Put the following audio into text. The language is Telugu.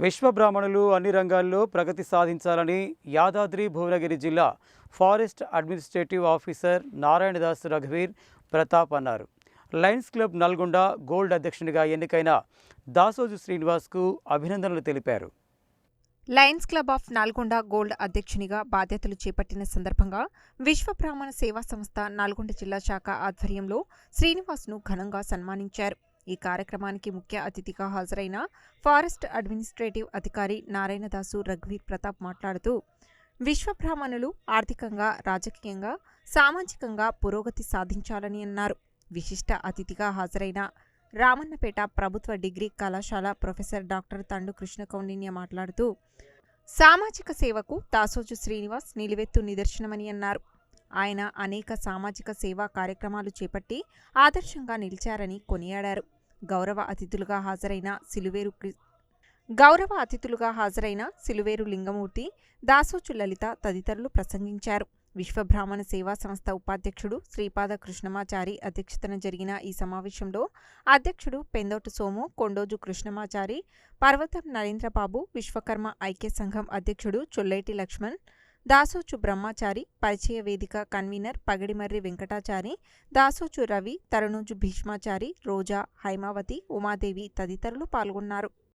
విశ్వబ్రాహ్మణులు అన్ని రంగాల్లో ప్రగతి సాధించాలని యాదాద్రి భువనగిరి జిల్లా ఫారెస్ట్ అడ్మినిస్ట్రేటివ్ ఆఫీసర్ నారాయణదాస్ రఘువీర్ ప్రతాప్ అన్నారు. లయన్స్ క్లబ్ నల్గొండ గోల్డ్ అధ్యక్షునిగా ఎన్నికైన దాసోజు శ్రీనివాస్కు అభినందనలు తెలిపారు. Lions Club of Nalgonda Gold అధ్యక్షునిగా బాధ్యతలు చేపట్టిన సందర్భంగా విశ్వ బ్రాహ్మణ సేవా సంస్థ నల్గొండ జిల్లా శాఖ ఆధ్వర్యంలో శ్రీనివాస్ను ఘనంగా సన్మానించారు. ఈ కార్యక్రమానికి ముఖ్య అతిథిగా హాజరైన ఫారెస్ట్ అడ్మినిస్ట్రేటివ్ అధికారి నారాయణదాసు రఘువీర్ ప్రతాప్ మాట్లాడుతూ విశ్వ బ్రాహ్మణులు ఆర్థికంగా రాజకీయంగా సామాజికంగా పురోగతి సాధించాలని అన్నారు. విశిష్ట అతిథిగా హాజరైన రామన్నపేట ప్రభుత్వ డిగ్రీ కళాశాల ప్రొఫెసర్ డాక్టర్ తండు కృష్ణ కౌండిన్య మాట్లాడుతూ సామాజిక సేవకు దాసోజు శ్రీనివాస్ నిలువెత్తు నిదర్శనమని అన్నారు. ఆయన అనేక సామాజిక సేవా కార్యక్రమాలు చేపట్టి ఆదర్శంగా నిలిచారని కొనియాడారు. గౌరవ అతిథులుగా హాజరైన సిలువేరు గౌరవ అతిథులుగా హాజరైన సిలువేరు లింగమూర్తి దాసోచు లలిత తదితరులు ప్రసంగించారు. విశ్వబ్రాహ్మణ సేవా సంస్థ ఉపాధ్యక్షుడు శ్రీపాద కృష్ణమాచారి అధ్యక్షతన జరిగిన ఈ సమావేశంలో అధ్యక్షుడు పెందోటు సోము కొండోజు కృష్ణమాచారి పర్వతం నరేంద్రబాబు విశ్వకర్మ ఐక్య సంఘం అధ్యక్షుడు చొల్లేటి లక్ష్మణ్ దాసోచు బ్రహ్మచారి పరిచయ వేదిక కన్వీనర్ పగడిమర్రి వెంకటాచారి దాసోచు రవి తరుణోజు భీష్మాచారి రోజా హైమావతి ఉమాదేవి తదితరులు పాల్గొన్నారు.